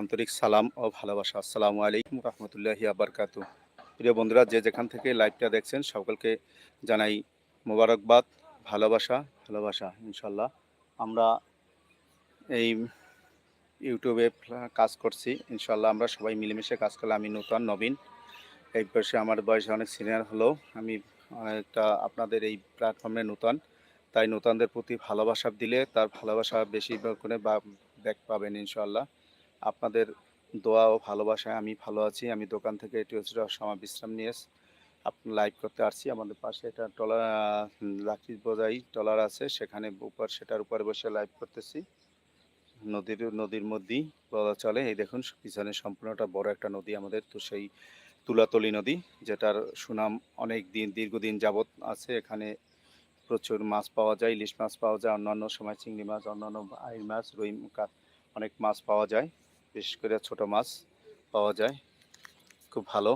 আন্তরিক সালাম ও ভালোবাসা। আসসালামু আলাইকুম রহমতুল্লাহি আবরকাত প্রিয় বন্ধুরা, যে যেখান থেকে লাইভটা দেখছেন, সকলকে জানাই মোবারকবাদ, ভালোবাসা ভালোবাসা ইনশাল্লাহ আমরা এই ইউটিউবে কাজ করছি ইনশাল্লাহ আমরা সবাই মিলেমিশে কাজ করলে আমি নূতন, নবীন। এই বয়সে আমার বয়স অনেক সিনিয়র হলেও আমি অনেকটা আপনাদের এই প্ল্যাটফর্মে নূতন। তাই নূতনদের প্রতি ভালোবাসা দিলে তার ভালোবাসা বেশি করে বা ব্যাক পাবেন ইনশাল্লাহ আপনাদের দোয়া ও ভালোবাসায় আমি ভালো আছি। আমি দোকান থেকে হচ্ছে সময় বিশ্রাম নিয়ে আপনি লাইভ করতে আসছি। আমাদের পাশে একটা টলার লাঠি বোঝাই টলার আছে। সেখানে উপর, সেটার উপরে বসে লাইভ করতেছি। নদীর নদীর মধ্যেই বলা চলে। এই দেখুন, পিছনে সম্পূর্ণটা বড় একটা নদী আমাদের। তো সেই তুলাতলি নদী, যেটার সুনাম অনেক দিন, দীর্ঘদিন যাবৎ আছে। এখানে প্রচুর মাছ পাওয়া যায়, ইলিশ মাছ পাওয়া যায়, অন্যান্য সময় চিংড়ি মাছ, অন্যান্য আইল মাছ, রুই অনেক মাছ পাওয়া যায়। বিশেষ করে ছোট মাছ পাওয়া যায়। খুব ভালো।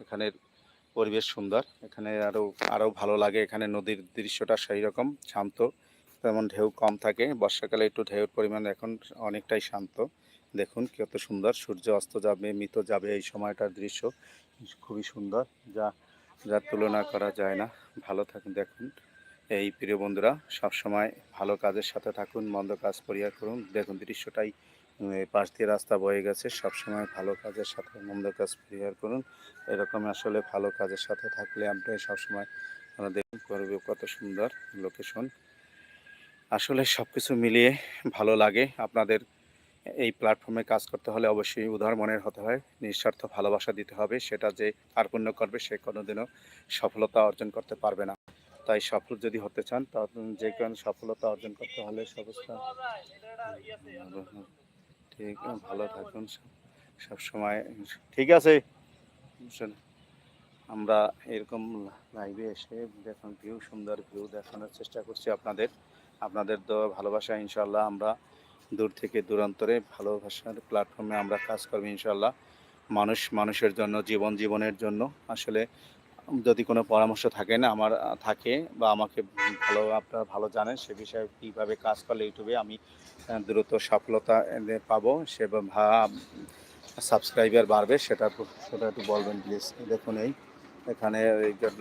এখানের পরিবেশ সুন্দর। এখানে আরও আরও ভালো লাগে। এখানে নদীর দৃশ্যটা সেই রকম শান্ত। তেমন ঢেউ কম থাকে। বর্ষাকালে একটু ঢেউর পরিমাণ এখন অনেকটাই শান্ত। দেখুন কত সুন্দর। সূর্য অস্ত যাবে, মৃত যাবে এই সময়টার দৃশ্য। খুবই সুন্দর। যা, যার তুলনা করা যায় না। ভালো থাকুন, দেখুন। এই প্রিয় বন্ধুরা, সবসময় ভালো কাজের সাথে থাকুন, মন্দ কাজ পরিহার করুন। দেখুন দৃশ্যটাই পাশ দিয়ে রাস্তা বয়ে গেছে। সবসময় ভালো কাজের সাথে মন্দ কাজ পরিহার করুন। এরকম আসলে ভালো কাজের সাথে থাকলে আপনি সবসময় দেখুন পরিবেশ কত সুন্দর লোকেশন আসলে সব কিছু মিলিয়ে ভালো লাগে। আপনাদের এই প্ল্যাটফর্মে কাজ করতে হলে অবশ্যই উদার মনের হতে হয়। নিঃস্বার্থ ভালোবাসা দিতে হবে। সেটা যে কার্পণ্য করবে সে কোনোদিনও সফলতা অর্জন করতে পারবে না। তাই সফল যদি হতে চান তাহলে যে কোনো সফলতা অর্জন করতে হলে সমস্ত ঠিক ভালো থাকুন, সব সময়। ঠিক আছে? আমরা এরকম লাইভে এসে দেখুন ভিউ সুন্দর ভিউ দেখানোর চেষ্টা করছি আপনাদের। আপনাদের তো ভালোবাসা ইনশাল্লাহ আমরা দূর থেকে দূরান্তরে ভালোবাসার প্ল্যাটফর্মে আমরা কাজ করব ইনশাল্লাহ মানুষ, মানুষের জন্য, জীবন জীবনের জন্য। আসলে যদি কোনো পরামর্শ থাকে না, আমার, থাকে বা আমাকে ভালো, আপনারা ভালো জানেন, সে বিষয়ে কীভাবে কাজ করলে ইউটিউবে আমি দ্রুত সফলতা পাবো, সে সাবস্ক্রাইবার বাড়বে, সেটা সেটা একটু বলবেন প্লিজ দেখুন এই, এখানে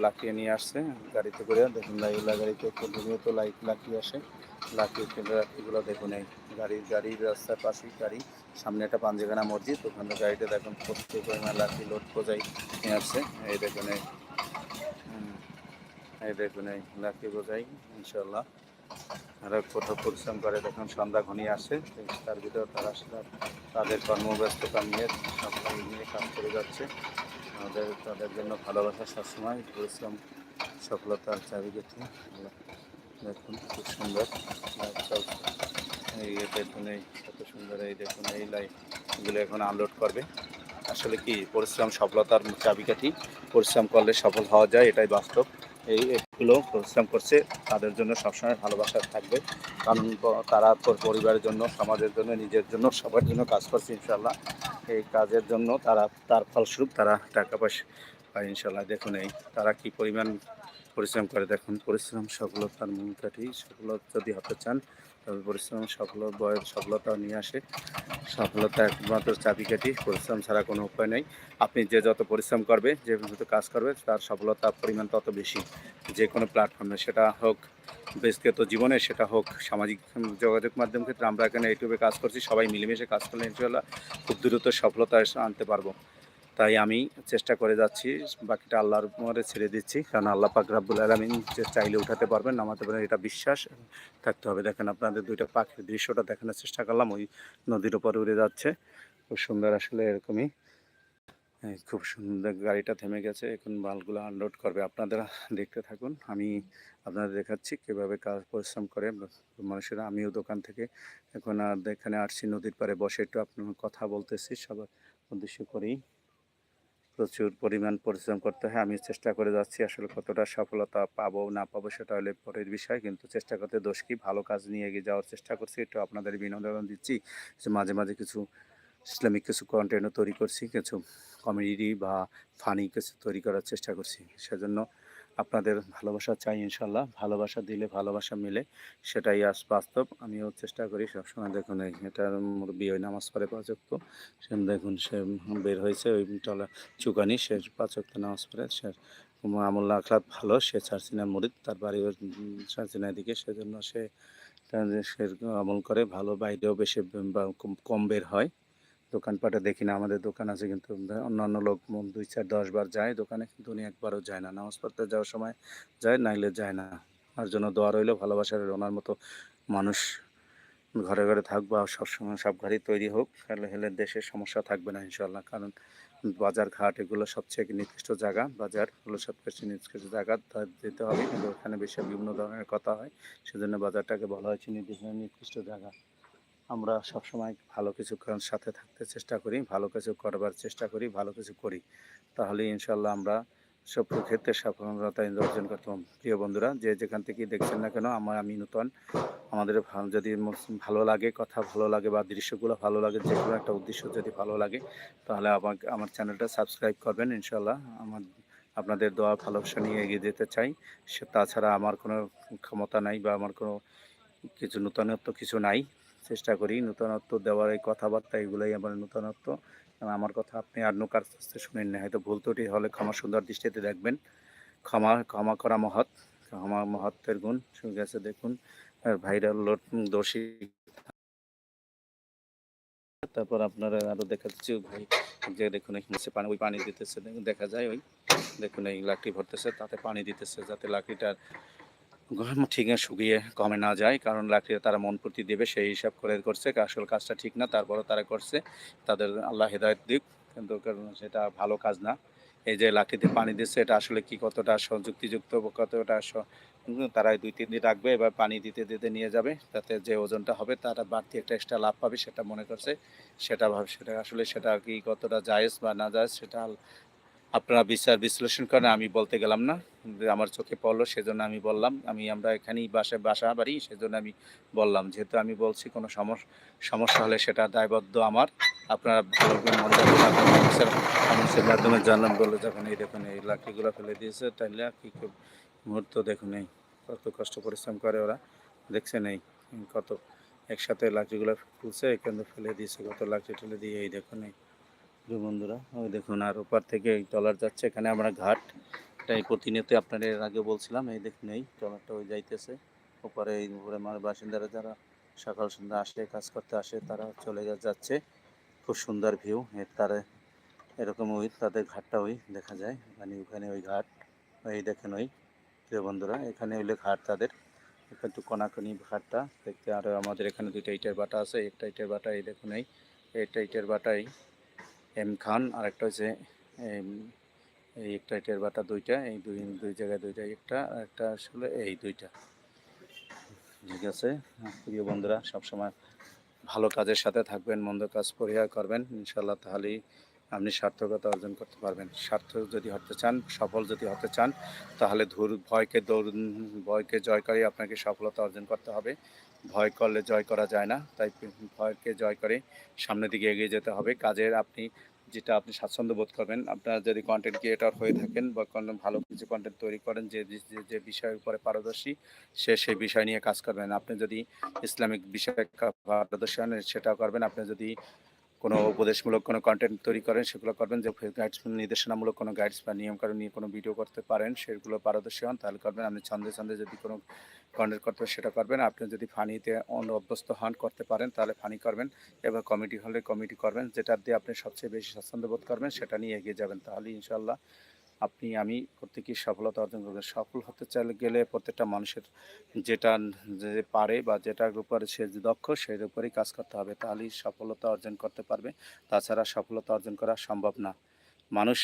লাকিয়ে নিয়ে আসছে গাড়িতে করে। দেখুন লাইগুলা গাড়িতে প্রতিনিয়ত লাইট লাকিয়ে আসে। লাকিয়ে লাকিগুলো দেখুন এই গাড়ির গাড়ির রাস্তার পাশেই গাড়ি, সামনে একটা পাঞ্জেখানা মসজিদ, ওখানে গাড়িতে দেখুন প্রচুর পরিমাণ লাকি লোড বোঝাই নিয়ে আসছে। এই দেখুন এই দেখুন এই লাকি বোঝাই ইনশাল্লাহ তারা কোথাও পরিশ্রম করে দেখুন সন্ধ্যা ঘনিয়ে আসে তার ভিতরে তারা তাদের কর্মব্যস্ততা নিয়ে সবাই নিয়ে কাজ করে যাচ্ছে। আমাদের তাদের জন্য ভালোবাসা সবসময়, পরিশ্রম সফলতার চাবিকাঠি দেখুন, খুব সুন্দর। এই দেখুন, এই কত সুন্দর, এই দেখুন, এই লাইটগুলো এখন আনলোড করবে। আসলে কি, পরিশ্রম সফলতার চাবিকাঠি। পরিশ্রম করলে সফল হওয়া যায়, এটাই বাস্তব। এই এগুলো পরিশ্রম করছে, তাদের জন্য সবসময় ভালোবাসা থাকবে। কারণ তারা তোর পরিবারের জন্য, সমাজের জন্য, নিজের জন্য, সবার জন্য কাজ করছে ইনশাল্লাহ এই কাজের জন্য তারা, তার ফলস্বরূপ তারা টাকা পয়সা পায় ইনশাল্লাহ দেখুন এই, তারা কি পরিমাণ পরিশ্রম করে, দেখুন। পরিশ্রম সফলতার মূল সফলতা সফল যদি হতে চান তবে পরিশ্রম, সফল সফলতা নিয়ে আসে। সফলতা একমাত্র চাবিকাঠি পরিশ্রম ছাড়া কোনো উপায় নেই। আপনি যে যত পরিশ্রম করবে, যে যত কাজ করবে, তার সফলতার পরিমাণ তত বেশি। যে কোনো প্ল্যাটফর্মে সেটা হোক, ব্যক্তিগত জীবনে সেটা হোক, সামাজিক যোগাযোগ মাধ্যম ক্ষেত্রে আমরা এখানে ইউটিউবে কাজ করছি, সবাই মিলেমিশে কাজ করলে ইনশাল্লাহ খুব দ্রুত সফলতা আনতে পারব। তাই আমি চেষ্টা করে যাচ্ছি, বাকিটা আল্লাহর উপরে ছেড়ে দিচ্ছি, কারণ আল্লাহ পাক রাব্বুল আলমিন যে চাইলে উঠাতে পারবেন, নামাতে পারবেন, এটা বিশ্বাস থাকতে হবে। দেখেন আপনাদের দুইটা পাখির দৃশ্যটা দেখানোর চেষ্টা করলাম, ওই নদীর উপরে উড়ে যাচ্ছে। খুব সুন্দর আসলে এরকমই। খুব সুন্দর গাড়িটা থেমে গেছে, এখন মালগুলো আনলোড করবে। আপনারা দেখতে থাকুন, আমি আপনাদের দেখাচ্ছি কীভাবে কাজ পরিশ্রম করে মানুষেরা। আমিও দোকান থেকে এখন আর এখানে আসছি, নদীর পাড়ে বসে একটু আপনার কথা বলতেছি, সবার উদ্দেশ্য করেই। প্রচুর পরিমাণ পরিশ্রম করতে হয়। আমি চেষ্টা করে যাচ্ছি আসলে কতটা সফলতা পাবো, না পাবো সেটা হলে পরের বিষয়। কিন্তু চেষ্টা করতে দোষ কি? ভালো কাজ নিয়ে এগিয়ে যাওয়ার চেষ্টা করছি। একটু আপনাদের বিনোদন দিচ্ছি। মাঝে মাঝে কিছু ইসলামিক কিছু কন্টেন্টও তৈরি করছি। কিছু কমেডি বা ফানি কিছু তৈরি করার চেষ্টা করছি। সেজন্য আপনাদের ভালোবাসা চাই ইনশাল্লাহ ভালোবাসা দিলে ভালোবাসা মিলে, সেটাই আজ বাস্তব। আমিও চেষ্টা করি সবসময় দেখুন এটার মুরব্বী ওই নামাজ পড়ে পাচক্ত সে দেখুন সে বের হয়েছে ওই টলা চুকানি, সে পাচক্ত নামাজ পড়ে, সে আমুল্লা আখলাত ভালো, সে চারচিনা মুরিদ, তার বাড়ি চারচিনার দিকে, সেজন্য সে আমল করে, ভালো বাইরেও বেশি কম বের হয়। দোকানপাটে দেখি না, আমাদের দোকান আছে কিন্তু অন্যান্য লোক দুই চার দশ বার যায়, দোকানে কিন্তু উনি একবারও যায় না। নামাজ পড়তে যাওয়ার সময় যায়, নাইলে যায় না। আর জন্য দোয়া রইল ভালোবাসার ওনার মতো মানুষ ঘরে ঘরে থাকব আর সবসময় সব ঘরেই তৈরি হোক তাহলে হলে দেশের সমস্যা থাকবে না ইনশাল্লাহ কারণ বাজার ঘাট এগুলো সবচেয়ে নির্দিষ্ট জায়গা বাজারগুলো সব কিছু নির্দিষ্ট জায়গা যেতে হবে। কিন্তু ওখানে বেশি বিভিন্ন ধরনের কথা হয়, সেজন্য বাজারটাকে বলা হয়েছে নির্দিষ্ট নির্দিষ্ট জায়গা। আমরা সবসময় ভালো কিছু করার সাথে থাকতে চেষ্টা করি, ভালো কিছু করবার চেষ্টা করি, ভালো কিছু করি। তাহলে ইনশাল্লাহ আমরা সব ক্ষেত্রে সফলতা অর্জন করতাম প্রিয় বন্ধুরা, যে যেখান থেকে দেখছেন না কেন, আমার আমি নূতন। আমাদের যদি ভালো লাগে, কথা ভালো লাগে বা দৃশ্যগুলো ভালো লাগে, যে কোনো একটা উদ্দেশ্য যদি ভালো লাগে, তাহলে আমাকে আমার চ্যানেলটা সাবস্ক্রাইব করবেন ইনশাল্লাহ আমার আপনাদের দোয়া ভালোবাসা নিয়ে এগিয়ে যেতে চাই। সে তাছাড়া আমার কোনো ক্ষমতা নাই বা আমার কোনো কিছু নূতনত্ব কিছু নাই। চেষ্টা করি নূতনত্ব দেওয়ার এই কথাবার্তা, এগুলোই আমার নূতনত্ব। আমার কথা আপনি আর কার কাছ থেকে শুনেন না হয়তো ভুল ত্রুটি হলে ক্ষমা সুন্দর দৃষ্টিতে দেখবেন। ক্ষমা ক্ষমা করা মহৎ। ক্ষমা মহত্বের গুণ। শুনে গেছে দেখুন। ভাইরাল দোষী। তারপর আপনারা আরও দেখা যাচ্ছে ভাই যে দেখুন সে পানি, ওই পানি দিতেছে। দেখা যায় ওই, দেখুন এই লাকড়ি ভরতেছে, তাতে পানি দিতেছে, যাতে লাকড়িটার গরম ঠিক শুকিয়ে কমে না যায়। কারণ লাকড়ি তারা মন প্রতি দেবে, সেই হিসাব করে করছে। আসল কাজটা ঠিক না, তারপরও তারা করছে। তাদের আল্লাহ হেদায়ত দিক। কিন্তু সেটা ভালো কাজ না। এই যে লাঠিতে পানি দিচ্ছে, এটা আসলে কি কতটা স- যুক্তিযুক্ত, কতটা তারা দুই, তিন দিন রাখবে, এবার পানি দিতে দিতে নিয়ে যাবে। তাতে যে ওজনটা হবে, তারা বাড়তি একটা এক্সট্রা লাভ পাবে, সেটা মনে করছে। সেটা ভাব সেটা আসলে সেটা কি কতটা জায়েজ বা না জায়েজ, সেটা আপনারা বিচার বিশ্লেষণ করেন, আমি বলতে গেলাম না। আমার চোখে পড়ল, সেজন্য আমি বললাম। আমি, আমরা এখানেই বাসা বাসা বাড়ি, সেজন্য আমি বললাম। যেহেতু আমি বলছি কোনো সমস্যা হলে সেটা দায়বদ্ধ আমার। আপনারা মাধ্যমে জানলাম বলে যখন এই দেখুন এই লাঠিগুলো ফেলে দিয়েছে আর কি মুহূর্ত দেখুন এই কত কষ্ট পরিশ্রম করে ওরা। দেখছেন এই কত একসাথে লাঠিগুলো ফুলছে, এখানে ফেলে দিয়েছে, কত লাঠি ঠেলে দিয়ে, এই দেখুন এই প্রিয় বন্ধুরা, ওই দেখুন, আর ওপার থেকে এই ট্রলার যাচ্ছে। এখানে আমরা ঘাট, এটাই প্রতিনিয়ত আপনাদের এর আগে বলছিলাম, এই দেখুন, এই ট্রলারটা ওই যাইতেছে। ওপারে এই উপরে আমার বাসিন্দারা যারা সকাল সন্ধ্যা আসে, কাজ করতে আসে, তারা চলে যাচ্ছে। খুব সুন্দর ভিউ, এর তারে এরকম ওই তাদের ঘাটটা ওই দেখা যায় মানে ওখানে ওই ঘাট, এই দেখেন ওই। প্রিয় বন্ধুরা, এখানে হইলে ঘাট তাদের। একটু কোনাকুনি ঘাটটা, দেখতে আর আমাদের এখানে দুইটা ইটের বাটা আছে, একটা ইটের বাটা, এই দেখুন, এই, একটা ইটের বাটাই। এম খান আর একটা হচ্ছে এই একটা ইটের বাটা দুইটা, এই দুই দুই জায়গায় দুইটা একটা, আর একটা আসলে এই দুইটা। ঠিক আছে, প্রিয় বন্ধুরা, সবসময় ভালো কাজের সাথে থাকবেন, মন্দ কাজ পরিহার করবেন ইনশাল্লাহ তাহলেই আপনি সার্থকতা অর্জন করতে পারবেন। সার্থক যদি হতে চান, সফল যদি হতে চান, তাহলে ধূর, ভয়কে দৌড় ভয়কে জয় করে আপনাকে সফলতা অর্জন করতে হবে। ভয় করলে জয় করা যায় না, তাই ভয়কে জয় করে সামনের দিকে এগিয়ে যেতে হবে। কাজের আপনি যেটা আপনি স্বাচ্ছন্দ্য বোধ করবেন, আপনার যদি কন্টেন্ট ক্রিয়েটর হয়ে থাকেন বা কোনো ভালো কিছু কন্টেন্ট তৈরি করেন, যে যে- বিষয়ের উপরে পারদর্শী, সে সেই বিষয় নিয়ে কাজ করবেন। আপনি যদি ইসলামিক বিষয়ে পারদর্শী হন, সেটাও করবেন। আপনি যদি কোনো উপদেশমূলক কোনো কন্টেন্ট তৈরি করেন, সেগুলো করবেন। যে গাইডস নির্দেশনামূলক কোনো গাইডস বা নিয়মকানুন নিয়ে কোনো ভিডিও করতে পারেন, সেগুলো পারদর্শী হন, তাহলে করবেন। আপনি ছন্দে ছন্দে যদি কোনো কন্টেন্ট করতে সেটা করবেন। আপনি যদি ফানিতে অন্য অভ্যস্ত হন, করতে পারেন, তাহলে ফানি করবেন। এবার কমিটি হলে কমিটি করবেন, যেটা দিয়ে আপনি সবচেয়ে বেশি স্বাচ্ছন্দ্য বোধ করবেন, সেটা নিয়ে এগিয়ে যাবেন। তাহলে ইনশাল্লাহ আপনি, আমি প্রত্যেকেই সফলতা অর্জন করবেন সফল হতে চাইলে গেলে প্রত্যেকটা মানুষের যেটা যে পারে বা যেটার উপরে সে যে দক্ষ, সেই উপরেই কাজ করতে হবে। তাহলেই সফলতা অর্জন করতে পারবে। তাছাড়া সফলতা অর্জন করা সম্ভব না। মানুষ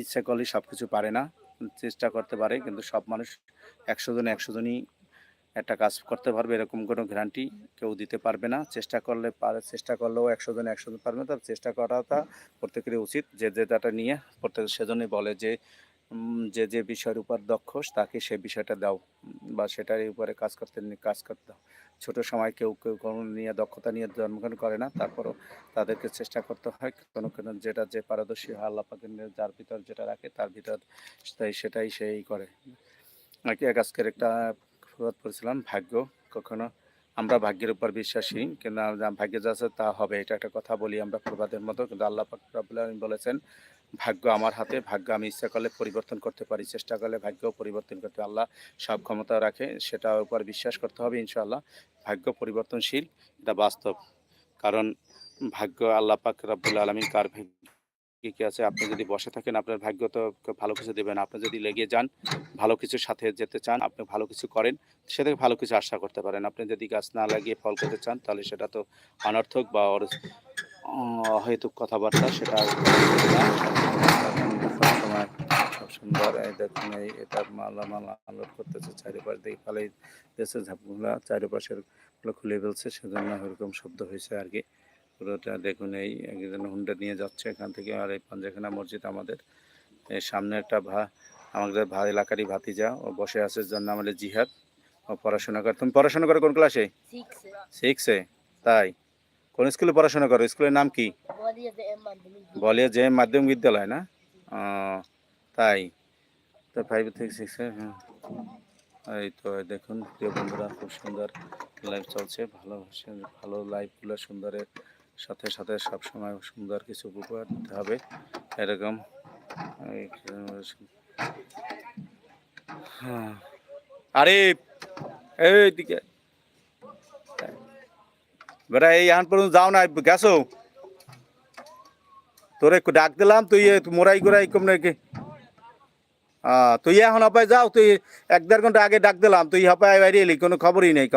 ইচ্ছা করলেই সব কিছু পারে না, চেষ্টা করতে পারে, কিন্তু সব মানুষ একশো জন, একশো জনই একটা কাজ করতে পারবে, এরকম কোনো গ্যারান্টি কেউ দিতে পারবে না। চেষ্টা করলে পারে, চেষ্টা করলেও একশো জন একশো জন পারবে না। তবে চেষ্টা করাটা প্রত্যেকেরই উচিত। যে যেটাটা নিয়ে প্রত্যেক সেজন্যই বলে যে যে যে বিষয়ের উপর দক্ষ, তাকে সে বিষয়টা দাও। বা সেটার উপরে কাজ করতে কাজ করতে দাও। ছোট সময় কেউ কেউ কোনো নিয়ে দক্ষতা নিয়ে জন্মগ্রহণ করে না, তারপরও তাদেরকে চেষ্টা করতে হয়। কোনো কোনো যেটা যে পারদর্শী হয় নিয়ে যার ভিতর যেটা রাখে, তার ভিতর সেটাই সেটাই সেই করে। নাকি আজকের একটা প্রবাদ পড়েছিলাম ভাগ্য। কখনো আমরা ভাগ্যের উপর বিশ্বাসী, কিন্তু ভাগ্যে যা আছে তা হবে, এটা একটা কথা বলি আমরা প্রবাদের মতো। কিন্তু আল্লাহ রব্বুল বলেছেন, ভাগ্য আমার হাতে, ভাগ্য আমি ইচ্ছা করলে পরিবর্তন করতে পারি। চেষ্টা করলে ভাগ্য পরিবর্তন করতে আল্লাহ সব ক্ষমতা রাখে, সেটার উপর বিশ্বাস করতে হবে ইনশাআল্লাহ। ভাগ্য পরিবর্তনশীল, এটা বাস্তব। কারণ ভাগ্য আল্লাহ পাক রব্বুল আলমী কার কি আছে? আপনি যদি বসে থাকেন, আপনার ভাগ্য তো ভালো কিছু দেবেন। আপনি যদি লেগে যান, ভালো কিছুর সাথে যেতে চান, আপনি ভালো কিছু করেন সে থেকে ভালো কিছু আশা করতে পারেন। আপনি যদি গাছ না লাগিয়ে ফল পেতে চান, তাহলে সেটা তো অনর্থক বা অহেতুক কথাবার্তা, সেটা সুন্দর, এই দেখুন, এই এটা মালা মালা আলোড করতেছে, চারিপাশ দিকে ফালাই দিয়েছে, ঝাপগুলা চারিপাশের খুলে ফেলছে, সেজন্য এরকম শব্দ হয়েছে আর কি। পুরোটা দেখুন এই একজন হুন্ডা নিয়ে যাচ্ছে এখান থেকে আর এই পাঞ্জাখানা মসজিদ আমাদের। সামনে একটা ভা আমাদের ভা এলাকারই ভাতিজা ও বসে আছে যার নাম হলো জিহাদ। ও পড়াশোনা করে তুমি পড়াশোনা করো কোন ক্লাসে? সিক্সে তাই? কোন স্কুলে পড়াশোনা করো? স্কুলের নাম কি? বলিয়ে যে এম মাধ্যমিক বিদ্যালয়। না? তাই। তো ফাইভ থেকে সিক্সে এই তো দেখুন প্রিয় বন্ধুরা খুব সুন্দর লাইভ চলছে। ভালো ভালো লাইভগুলো সুন্দরের। সাথে সাথে সব সময় সুন্দর কিছু উপহার দিতে হবে। এরকম হ্যাঁ। আরে এইদিকে বেটা, এই আন পর্যন্ত যাও না গেছো? তোরে একটু ডাক দিলাম, তুই মোরাই গোড়াই কম নাকি তুই এখন হপায় যাও, তুই এক দেড় ঘণ্টা আগে ডাক দিলাম, তুই হপায় বাইরে এলি, কোনো খবরই নেই, ক।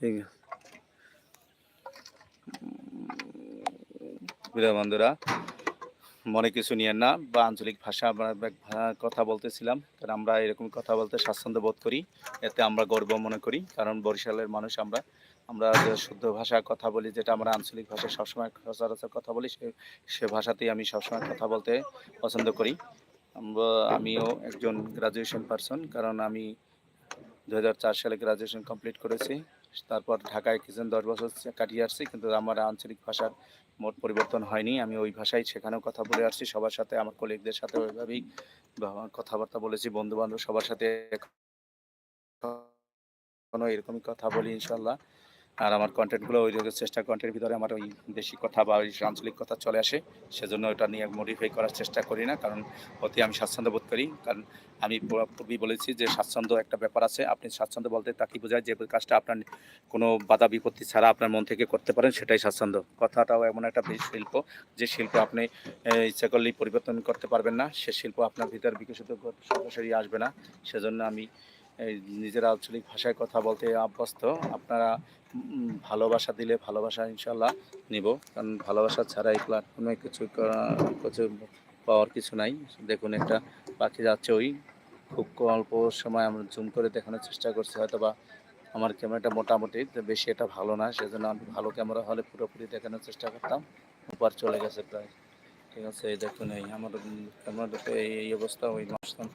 ঠিক আছে। প্রিয় বন্ধুরা, মনে কিছু নিয়েন না, বা আঞ্চলিক ভাষা আমরা কথা বলতেছিলাম, কারণ আমরা এরকম কথা বলতে স্বাচ্ছন্দ্য বোধ করি, এতে আমরা গর্ব মনে করি, কারণ বরিশালের মানুষ আমরা আমরা যে শুদ্ধ ভাষায় কথা বলি, যেটা আমরা আঞ্চলিক ভাষায় সবসময় সচরাচর কথা বলি, সে সে ভাষাতেই আমি সবসময় কথা বলতে পছন্দ করি। আমিও একজন গ্রাজুয়েশন পারসন কারণ আমি দু হাজার চার সালে গ্রাজুয়েশন কমপ্লিট করেছি তারপর ঢাকায় কিছু দশ বছর কাটিয়ে আসছি, কিন্তু আমার আঞ্চলিক ভাষার মোট পরিবর্তন হয়নি। আমি ওই ভাষায় সেখানেও কথা বলে আসছি, সবার সাথে, আমার কলিগদের সাথে ওইভাবেই কথাবার্তা বলেছি বন্ধু বান্ধব সবার সাথে কোনো এরকমই কথা বলি, ইনশাল্লাহ। আর আমার কন্টেন্টগুলো ওই চেষ্টা কন্টেন্টের ভিতরে আমার ওই দেশি কথা বা ওই আঞ্চলিক কথা চলে আসে, সেজন্য ওটা নিয়ে মডিফাই করার চেষ্টা করি না, কারণ অতি আমি স্বাচ্ছন্দ্য বোধ করি। কারণ আমি পুরো- পূর্বেই বলেছি যে স্বাচ্ছন্দ্য একটা ব্যাপার আছে, আপনি স্বাচ্ছন্দ্য বলতে তাকে বোঝায়? যে কাজটা আপনার কোনো বাধা বিপত্তি ছাড়া আপনার মন থেকে করতে পারেন, সেটাই স্বাচ্ছন্দ্য। কথাটাও এমন একটা শিল্প, যে শিল্প আপনি ইচ্ছা করলেই পরিবর্তন করতে পারবেন না, সে শিল্প আপনার ভিতরে বিকশিত সরাসরি আসবে না। সেজন্য আমি নিজের আঞ্চলিক ভাষায় কথা বলতে অভ্যস্ত আপনারা ভালোবাসা দিলে ভালোবাসা ইনশাল্লাহ নিব। কারণ ভালোবাসা ছাড়া এই প্ল্যাটফর্মে কিছু কিছু পাওয়ার কিছু নাই। দেখুন একটা পাখি যাচ্ছে ওই, খুব অল্প সময় আমরা জুম করে দেখানোর চেষ্টা করছি হয়তো বা আমার ক্যামেরাটা মোটামুটি বেশি এটা ভালো না, সেজন্য আমি ভালো ক্যামেরা হলে পুরোপুরি দেখানোর চেষ্টা করতাম। উপর চলে গেছে প্রায়। ঠিক আছে, এই দেখুন এই আমার ক্যামেরাটাতে এই এই অবস্থা, ওই মাসলাম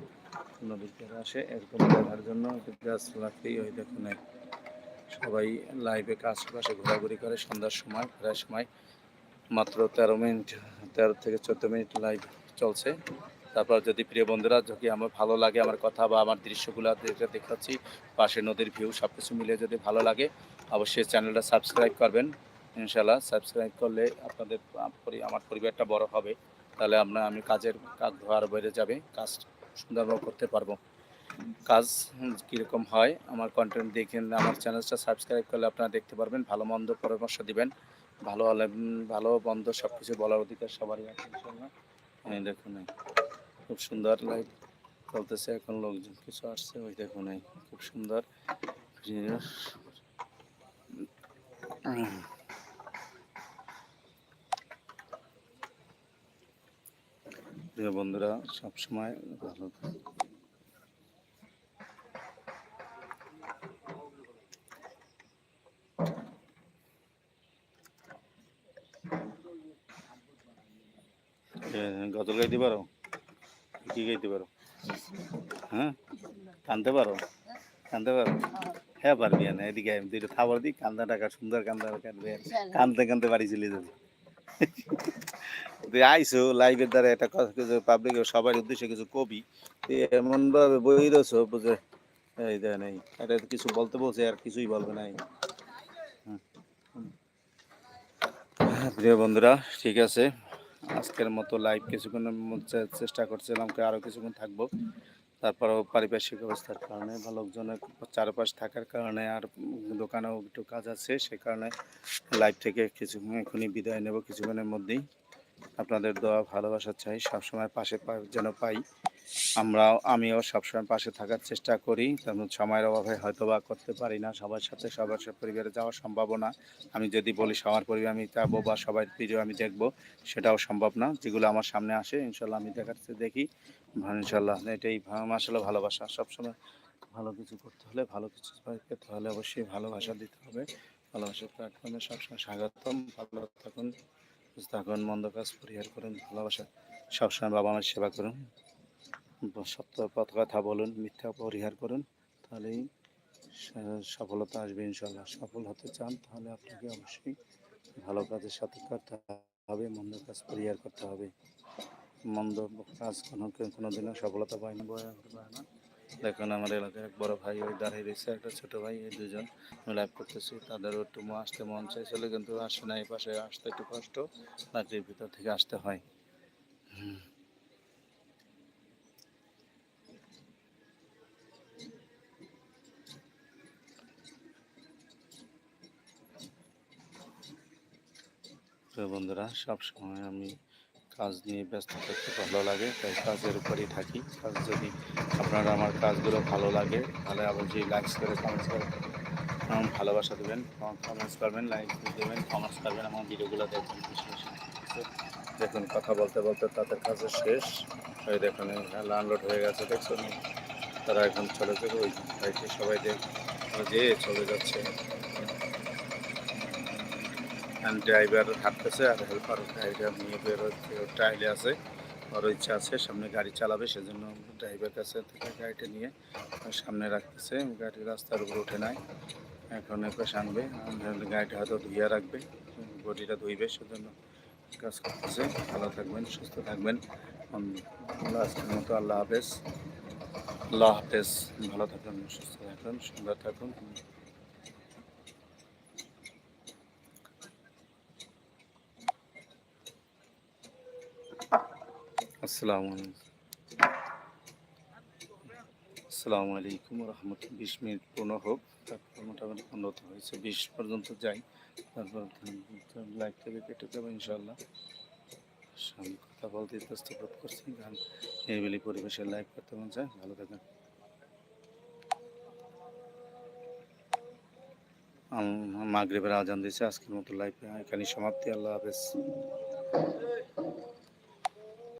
নদীর আসে এরকম দেখার জন্য, গাছ লাগতেই ওই দেখুন এই। সবাই লাইভে কাজ আশেপাশে ঘোরাঘুরি করে, সন্ধ্যার সময় প্রায় সময়। মাত্র তেরো মিনিট, তেরো থেকে চোদ্দ মিনিট লাইভ চলছে। তারপর যদি প্রিয় বন্ধুরা, যদি আমার ভালো লাগে আমার কথা বা আমার দৃশ্যগুলো যেটা দেখাচ্ছি, পাশে নদীর ভিউ সব কিছু মিলে যদি ভালো লাগে, অবশ্যই চ্যানেলটা সাবস্ক্রাইব করবেন। ইনশাল্লাহ সাবস্ক্রাইব করলে আপনাদের আমার পরিবারটা বড় হবে। তাহলে আমরা, আমি কাজের কাজ আরও বেড়ে যাবে, কাজ সুন্দরভাবে করতে পারব। কাজ কীরকম হয়, আমার কন্টেন্ট দেখেন আমার চ্যানেলটা সাবস্ক্রাইব করলে আপনারা দেখতে পারবেন, ভালো মন্দ পরামর্শ দিবেন, ভালো ভালো, মন্দ সব কিছু বলার অধিকার সবারই আছে দেখুন খুব সুন্দর লাইট চলতেছে, এখন লোকজন কিছু আসছে, ওই দেখুন খুব সুন্দর। প্রিয় বন্ধুরা, সবসময় ভালো গাইতে পারো? কি গাইতে পারো? হ্যাঁ? কানতে পারো? কানতে পারো? হ্যাঁ পারবি না এদিকে আয়, দুইটা খাবার দিই কান্দা টাকা সুন্দর কান্দা কানবে কানতে কানতে বাড়ি চলে যাবে। তুই আইসো লাইভের দ্বারা একটা কথা কিছু পাবলিক সবার উদ্দেশ্যে কিছু কবি। তুই এমন ভাবে বই রয়েছো বুঝে? এই দেয় নেই এটা কিছু বলতে বলছে আর কিছুই বলবে নাই প্রিয় বন্ধুরা ঠিক আছে। আজকের মতো লাইভ কিছুক্ষণের মধ্যে চেষ্টা করছিলাম আরও কিছুক্ষণ থাকব। তারপরেও পারিপার্শ্বিক অবস্থার কারণে বা লোকজনের চারপাশ থাকার কারণে আর দোকানেও একটু কাজ আছে, সে কারণে লাইভ থেকে কিছুক্ষণ এখনই বিদায় নেব কিছুক্ষণের মধ্যেই। আপনাদের দেওয়া ভালোবাসা চাই, সবসময় পাশে যেন পাই। আমরাও আমিও সবসময় পাশে থাকার চেষ্টা করি। তেমন সময়ের অভাবে হয়তো বা করতে পারি না। সবার সাথে, সবার পরিবারে যাওয়া সম্ভব না। আমি যদি বলি সবার পরিবার আমি যাব বা সবাই ভিডিও আমি দেখব, সেটাও সম্ভব না। যেগুলো আমার সামনে আসে, ইনশাল্লাহ আমি চেয়ে দেখি। ইনশাল্লাহ। এটাই আসলে ভালোবাসা। সবসময় ভালো কিছু করতে হলে, ভালো কিছু পেতে হলে অবশ্যই ভালোবাসা দিতে হবে। ভালোবাসার প্ল্যাটফর্মে সবসময় স্বাগতম। ভালো থাকুন থাকুন, মন্দ কাজ পরিহার করুন, ভালোবাসা সবসময় বাবা মার সেবা করুন। সত্য কথা বলুন, মিথ্যা পরিহার করুন, তাহলেই সফলতা আসবে ইনশাল্লাহ সফল হতে চান, তাহলে আপনাকে অবশ্যই ভালো কাজের সাথে করতে হবে মন্দ কাজ পরিহার করতে হবে। মন্দ কাজ কোনো কোনো দিনও সফলতা পায়নি বয়ে না। দেখুন, আমার এলাকার এক বড় ভাই ওই দাঁড়িয়ে রয়েছে, একটা ছোট ভাই, এই দুজন লাইভ করতেছি। তাদেরও একটু আসতে মন চাইছিল, কিন্তু আসে না এই পাশে আসতে একটু কষ্ট লাইটের ভিতর থেকে আসতে হয়। বন্ধুরা সব সময় আমি কাজ নিয়ে ব্যস্ত থাকতে ভালো লাগে, তাই কাজের উপরেই থাকি। কাজ যদি আপনারা আমার কাজগুলো ভালো লাগে, তাহলে অবশ্যই লাইক করে কমেন্টস করে ভালোবাসা দেবেন কমেন্টস করবেন লাইক দেবেন কমেন্টস করবেন আমার ভিডিওগুলো দেখবেন। দেখুন, কথা বলতে বলতে তাদের কাজও শেষ। ওই দেখুন আনলোড হয়ে গেছে, দেখছেন? তারা এখন চলে যাবে, ওই সবাই দেখ যে চলে যাচ্ছে। ড্রাইভার হাঁটতেছে আর হেল্পার ড্রাইভার নিয়ে বের টাইলে আছে। ওর ইচ্ছা আছে, সামনে গাড়ি চালাবে, সেজন্য ড্রাইভার কাছে থেকে গাড়িটা নিয়ে সামনে রাখতেছে। গাড়ি রাস্তার উপর উঠে নাই, এখন এপাশে আনবে। গাড়িটা হয়তো ধুইয়া রাখবে, বডিটা ধুইবে, সেজন্য কাজ করতেছে। ভালো থাকবেন, সুস্থ থাকবেন। আজকের মতো আল্লাহ হাফেজ। আল্লাহ হাফেজ। ভালো থাকুন সুস্থ থাকুন সুন্দর থাকুন। আসসালামু আলাইকুম। আলাইকুম রহমত বিশ মিনিট পূর্ণ হোক, তারপর মোটামুটি পনেরোতে হয়েছে। বিশ পর্যন্ত যাই, তারপর লাইভ থেকে কেটে যাব ইনশাল্লাহ আমি কথা বলতে ইতস্ত বোধ করছি, গান নিরিবিলি পরিবেশে লাইভ করতে মন চায়। ভালো থাকেন। মাগরিবের আজান দিয়েছে। আজকের মতো লাইভ এখানে সমাপ্তি। আল্লাহ হাফেজ।